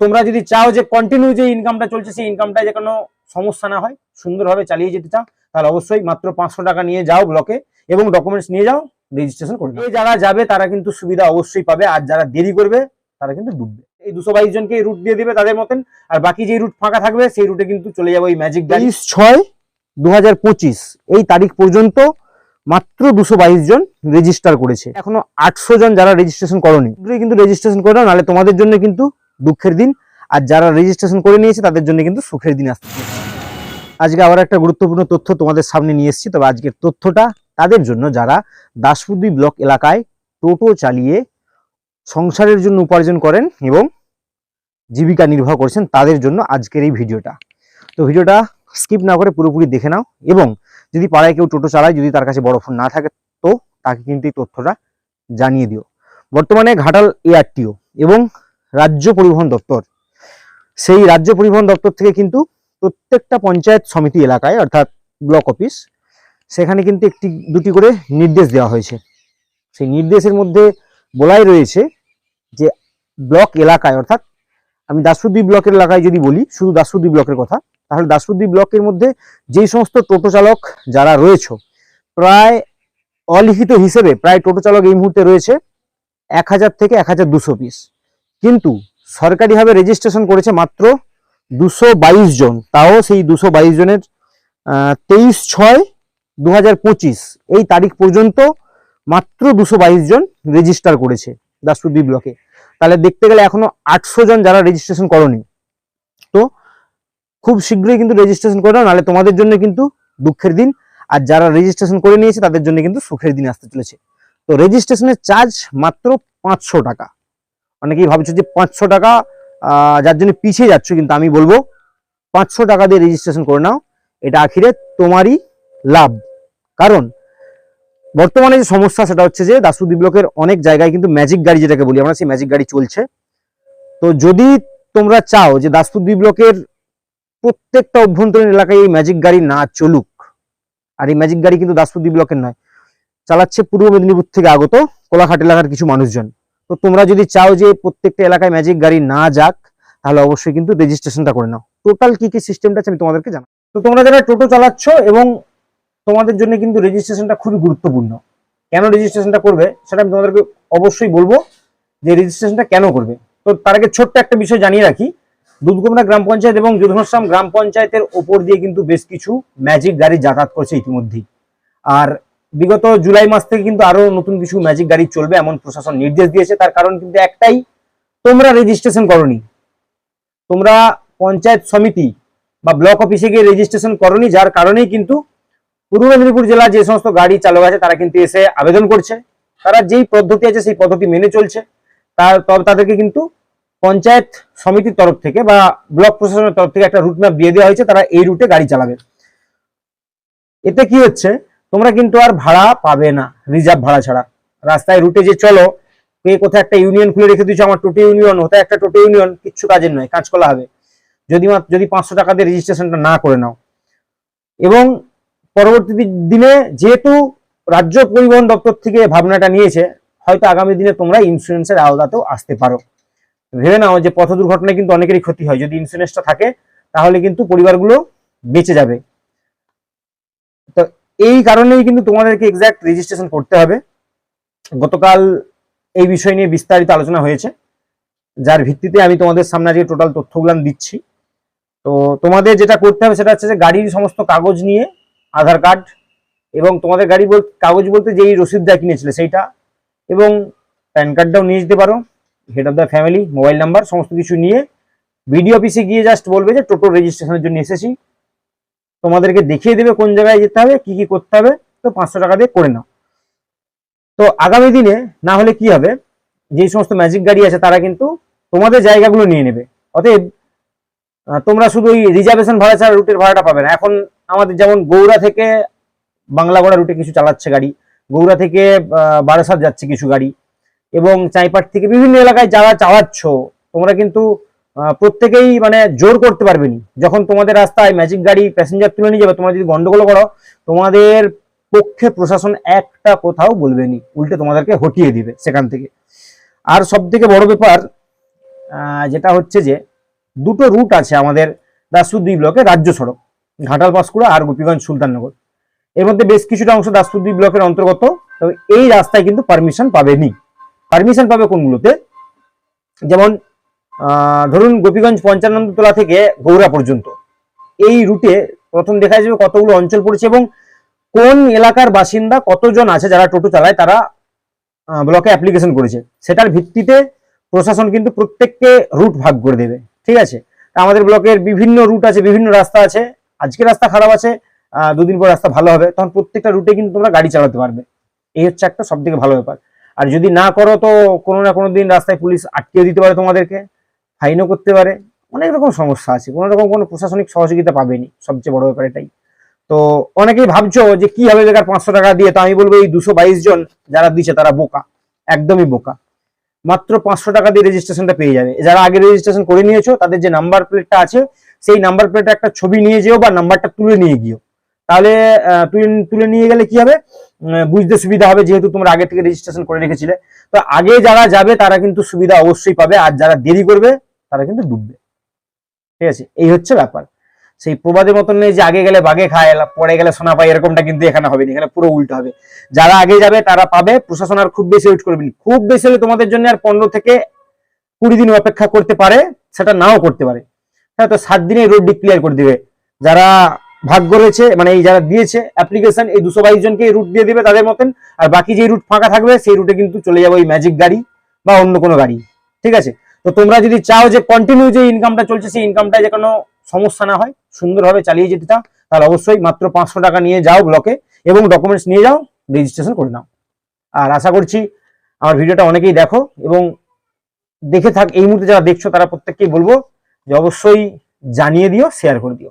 তোমরা যদি চাও যে কন্টিনিউ যে ইনকামটা চলছে, সেই ইনকামটা যে কোনো সমস্যা না হয়, সুন্দরভাবে চালিয়ে যেতে চাও, তাহলে অবশ্যই মাত্র পাঁচশো টাকা নিয়ে যাও ব্লকে এবং ডকুমেন্টস নিয়ে যাও রেজিস্ট্রেশন করে নাও। এই যারা যাবে, তারা কিন্তু সুবিধা অবশ্যই পাবে, আর যারা দেরি করবে, তারা কিন্তু ডুববে। এই দুশো বাইশ জনকে রুট দিয়ে দেবে তাদের মতন, আর বাকি যে রুট ফাঁকা থাকবে, সেই রুটে কিন্তু চলে যাবে ওই ম্যাজিক গাড়ি। ছয় দু এই তারিখ পর্যন্ত মাত্র দুশো জন রেজিস্টার করেছে। এখনও আটশো জন যারা রেজিস্ট্রেশন করনি, কিন্তু রেজিস্ট্রেশন করে নাহলে তোমাদের জন্য কিন্তু দুঃখের দিন। আর যারা রেজিস্ট্রেশন করে নিয়েছে, তাদের জন্য কিন্তু সুখের দিন আসতে আজকে আবার একটা গুরুত্বপূর্ণ তথ্য তোমাদের সামনে নিয়ে এসেছি। তবে আজকের তথ্যটা তাদের জন্য, যারা দাসপুদি ব্লক এলাকায় টোটো চালিয়ে সংসারের জন্য উপার্জন করেন এবং জীবিকা নির্বাহ করছেন, তাদের জন্য আজকের এই ভিডিওটা। তো ভিডিওটা স্কিপ না করে পুরোপুরি দেখে নাও এবং যদি পাড়ায় কেউ টোটো চালায়, যদি তার কাছে বড় ফোন না থাকে, তো তাকে কিন্তু এই তথ্যটা জানিয়ে দিও। বর্তমানে ঘাটাল এআরটিও এবং রাজ্য পরিবহন দপ্তর। সেই রাজ্য পরিবহন দপ্তর থেকে কিন্তু প্রত্যেকটা পঞ্চায়েত সমিতি এলাকায়, অর্থাৎ ব্লক অফিস, সেখানে কিন্তু একটি, দুটি করে নির্দেশ দেওয়া হয়েছে। সেই নির্দেশের মধ্যে বলাই রয়েছে যে, ব্লক এলাকায়, অর্থাৎ আমি দাসপুদ্দি ব্লকের এলাকায় যদি বলি, শুধু দাসপুদ্দি ব্লকের কথা, তাহলে দাসপুদ্দি ব্লকের মধ্যে যেই সমস্ত টোটো চালক যারা রয়েছে, প্রায় অলিখিত হিসেবে, প্রায় টোটো চালক এই মুহূর্তে রয়েছে, এক হাজার থেকে এক হাজার দুশো পিস কিন্তু সরকারিভাবে রেজিস্ট্রেশন করেছে মাত্র দুশো বাইশ জন। তাও সেই দুশো বাইশ জনের তেইশ ছয় দু এই তারিখ পর্যন্ত মাত্র দুশো জন রেজিস্টার করেছে দাসপুদ্দি ব্লকে। তাহলে দেখতে গেলে এখনও আটশো জন যারা রেজিস্ট্রেশন করনি। তো খুব শীঘ্রই কিন্তু রেজিস্ট্রেশন করে নাহলে তোমাদের জন্য কিন্তু দুঃখের দিন। আর যারা রেজিস্ট্রেশন করে নিয়েছে, তাদের জন্য কিন্তু সুখের দিন আসতে চলেছে। তো রেজিস্ট্রেশনের চার্জ মাত্র পাঁচশো টাকা। অনেকেই ভাবছ যে পাঁচশো টাকা যার জন্য পিছিয়ে যাচ্ছ, কিন্তু আমি বলব পাঁচশো টাকা দিয়ে রেজিস্ট্রেশন করে নাও। এটা আখিরে তোমারই লাভ। কারণ বর্তমানে যে সমস্যা, সেটা হচ্ছে যে দাসুদি ব্লকের অনেক জায়গায় কিন্তু ম্যাজিক গাড়ি যেটাকে বলি আমরা, সেই ম্যাজিক গাড়ি চলছে। তো যদি তোমরা চাও যে দাসপুদ্দি ব্লকের প্রত্যেকটা অভ্যন্তরীণ এলাকায় এই ম্যাজিক গাড়ি না চলুক, আর এই ম্যাজিক গাড়ি কিন্তু দাসপুদ্দি ব্লকের নয়, চালাচ্ছে পূর্ব মেদিনীপুর থেকে আগত কোলাঘাট এলাকার কিছু মানুষজন। তো তোমরা যদি চাও যে প্রত্যেকটা এলাকায় ম্যাজিক গাড়ি না যাক, তাহলে অবশ্যই কিন্তু রেজিস্ট্রেশনটা করে নাও। টোটাল কি কি সিস্টেমটা আছে আমি তোমাদেরকে জানাব তো তোমরা যারা টোটো চালাচ্ছ এবং তোমাদের জন্য কিন্তু রেজিস্ট্রেশনটা খুবই গুরুত্বপূর্ণ, কেন রেজিস্ট্রেশনটা করবে সেটা আমি তোমাদেরকে অবশ্যই বলব যে রেজিস্ট্রেশনটা কেন করবে। তো তার আগে ছোট্ট একটা বিষয় জানিয়ে রাখি দুধকুমড়া গ্রাম পঞ্চায়েত এবং যুধনশ্রাম গ্রাম পঞ্চায়েতের ওপর দিয়ে কিন্তু বেশ কিছু ম্যাজিক গাড়ি যাতায়াত করছে ইতিমধ্যেই। আর বিগত জুলাই মাস থেকে কিন্তু আরও নতুন কিছু ম্যাজিক গাড়ি চলবে, এমন প্রশাসন নির্দেশ দিয়েছে। তার কারণ কিন্তু একটাই, তোমরা রেজিস্ট্রেশন করনি। তোমরা পঞ্চায়েত সমিতি বা ব্লক অফিসে গিয়ে রেজিস্ট্রেশন করনি, যার কারণেই কিন্তু পূর্ব মেদিনীপুর জেলার যে সমস্ত গাড়ি চালক আছে, তারা কিন্তু এসে আবেদন করছে। তারা যেই পদ্ধতি আছে, সেই পদ্ধতি মেনে চলছে। তার তবে তাদেরকে কিন্তু পঞ্চায়েত সমিতির তরফ থেকে বা ব্লক প্রশাসনের তরফ থেকে একটা রুট ম্যাপ দিয়ে দেওয়া হয়েছে, তারা এই রুটে গাড়ি চালাবে। এতে কি হচ্ছে তোমরা কিন্তু আর ভাড়া পাবে না রিজার্ভ ভাড়া ছাড়া। রাস্তায় রুটে যে চলো, কে কোথায় একটা ইউনিয়ন খুলে রেখে দিয়েছ, আমার টোটো ইউনিয়ন হতে একটা টোটো ইউনিয়ন কিচ্ছু কাজের নয়, কাজ করা হবে। যদি যদি পাঁচশো টাকা দিয়ে রেজিস্ট্রেশনটা না করে নাও। এবং পরবর্তী দিনে যেহেতু রাজ্য পরিবহন দপ্তর থেকে ভাবনাটা নিয়েছে, হয়তো আগামী দিনে তোমরা ইন্স্যুরেন্সের আওতাতেও আসতে পারো। ভেবে নাও যে পথ দুর্ঘটনায় কিন্তু অনেকেরই ক্ষতি হয়। যদি ইন্স্যুরেন্সটা থাকে, তাহলে কিন্তু পরিবারগুলো বেঁচে যাবে। এই কারণেই কিন্তু তোমাদেরকে এক্সাক্ট রেজিস্ট্রেশন করতে হবে। গতকাল এই বিষয় নিয়ে বিস্তারিত আলোচনা হয়েছে। যার ভিত্তিতে আমি তোমাদের সামনে আজকে টোটাল তথ্যগুলো দিচ্ছি। তো তোমাদের যেটা করতে হবে সেটা হচ্ছে যে গাড়ির সমস্ত কাগজ নিয়ে আধার কার্ড এবং তোমাদের গাড়ি বল কাগজ বলতে যেই রসিদটা কিনেছিলে সেইটা এবং প্যান কার্ডটাও নিয়ে যেতে পারো। Head of the family mobile number সমস্ত কিছু নিয়ে। বিডিও অফিসে গিয়ে জাস্ট বলবে যে টোটো রেজিস্ট্রেশনের জন্য এসেছি। তোমাদেরকে দেখিয়ে দেবে কোন জায়গায় যেতে হবে, কি কি করতে হবে, তো পাঁচশো টাকা দিয়ে করে নাও। তো আগামী দিনে না হলে কি হবে, যেই সমস্ত ম্যাজিক গাড়ি আছে তারা কিন্তু তোমাদের জায়গাগুলো নিয়ে নেবে। অতএব তোমরা শুধু ওই রিজার্ভেশন ভাড়া ছাড়া রুটের ভাড়াটা পাবে না। এখন আমাদের যেমন গৌড়া থেকে বাংলাগড়া রুটে কিছু চালাচ্ছে গাড়ি, গৌড়া থেকে বারাসাত যাচ্ছে কিছু গাড়ি, এবং চাইপাট থেকে বিভিন্ন এলাকায় যারা চালাচ্ছ, তোমরা কিন্তু প্রত্যেকেই মানে জোর করতে পারবে নি। যখন তোমাদের রাস্তায় ম্যাজিক গাড়ি প্যাসেঞ্জার তুলে নিয়ে যাবে তোমরা যদি গন্ডগোল করো, তোমাদের পক্ষে প্রশাসন একটা কোথাও বলবে নি, উল্টে তোমাদেরকে হটিয়ে দিবে সেখান থেকে। আর সব থেকে বড় ব্যাপার যেটা হচ্ছে যে, দুটো রুট আছে আমাদের দাসপুর দুই ব্লকে রাজ্য সড়ক, ঘাটাল পাঁশকুড়া আর গোপীগঞ্জ সুলতাননগর। এর মধ্যে বেশ কিছুটা অংশ দাসপুর দুই ব্লকের অন্তর্গত, তবে এই রাস্তায় কিন্তু পারমিশন পাবেনি পারমিশন পাবে কোনগুলোতে? যেমন ধরুন গোপীগঞ্জ পঞ্চানন্দতলা থেকে গৌড়া পর্যন্ত। এই রুটে প্রথম দেখা যাবে কতগুলো অঞ্চল পড়েছে এবং কোন এলাকার বাসিন্দা কতজন আছে যারা টোটো চালায় তারা ব্লকে অ্যাপ্লিকেশন করেছে। সেটার ভিত্তিতে প্রশাসন কিন্তু প্রত্যেককে রুট ভাগ করে দেবে। ঠিক আছে? আমাদের ব্লকের বিভিন্ন রুট আছে, বিভিন্ন রাস্তা আছে। আজকে রাস্তা খারাপ আছে দুদিন পর রাস্তা ভালো হবে। তখন প্রত্যেকটা রুটে কিন্তু তোমরা গাড়ি চালাতে পারবে। এই হচ্ছে একটা সব থেকে ভালো ব্যাপার। আর যদি না করো তো কোনো না কোনো দিন রাস্তায় পুলিশ আটকে দিতে পারে তোমাদেরকে। ফাইনও করতে পারে। অনেক রকম সমস্যা আছে। কোনো রকম কোনো প্রশাসনিক সহযোগিতা পাবেনি সবচেয়ে বড় ব্যাপার এটাই তো অনেকেই ভাবছ যে কি হবে বেকার পাঁচশো টাকা দিয়ে, তো আমি বলব এই দুশো বাইশ জন যারা দিচ্ছে তারা বোকা, একদমই বোকা। মাত্র পাঁচশো টাকা দিয়ে রেজিস্ট্রেশনটা পেয়ে যাবে। যারা আগে রেজিস্ট্রেশন করে নিয়েছো, তাদের যে নাম্বার প্লেটটা আছে, সেই নাম্বার প্লেটে একটা ছবি নিয়ে যেও বা নাম্বারটা তুলে নিয়ে গিয়েও তাহলে তুলে তুলে নিয়ে গেলে কি হবে? বুঝতে সুবিধা হবে যেহেতু তোমরা আগে থেকে রেজিস্ট্রেশন করে রেখেছিলে। তো আগে যারা যাবে, তারা কিন্তু সুবিধা অবশ্যই পাবে। আর যারা দেরি করবে তারা কিন্তু ডুববে। ঠিক আছে? এই হচ্ছে ব্যাপার। সেই প্রবাদের মতন নেই যে আগে গেলে বাগে খায় পরে গেলে সোনা পায়, এরকমটা কিন্তু এখানে হবে না এখানে পুরো উল্টো হবে। যারা আগে যাবে, তারা পাবে। প্রশাসন আর খুব বেশি ওয়েট করবে খুব বেশি হলে তোমাদের জন্য আর পনেরো থেকে কুড়ি দিন অপেক্ষা করতে পারে, সেটা নাও করতে পারে। হ্যাঁ তো সাত দিনে রোড ডিক্লিয়ার করে দিবে। যারা ভাগ্য রয়েছে মানে এই যারা দিয়েছে অ্যাপ্লিকেশন এই দুশো বাইশ জনকে এই রুট দিয়ে দিবে তাদের মতন। আর বাকি যে রুট ফাঁকা থাকবে, সেই রুটে কিন্তু চলে যাবে ওই ম্যাজিক গাড়ি বা অন্য কোনো গাড়ি। ঠিক আছে? তো তোমরা যদি চাও যে কন্টিনিউ যে ইনকামটা চলছে, সেই ইনকামটা যে কোনো সমস্যা না হয়, সুন্দরভাবে চালিয়ে যেতে চাও, তাহলে অবশ্যই মাত্র পাঁচশো টাকা নিয়ে যাও ব্লকে এবং ডকুমেন্টস নিয়ে যাও রেজিস্ট্রেশন করে নাও। আর আশা করছি আমার ভিডিওটা অনেকেই দেখো এবং দেখে থাক, এই মুহূর্তে যারা দেখছ, তারা প্রত্যেককেই বলব যে অবশ্যই জানিয়ে দিও শেয়ার করে দিও।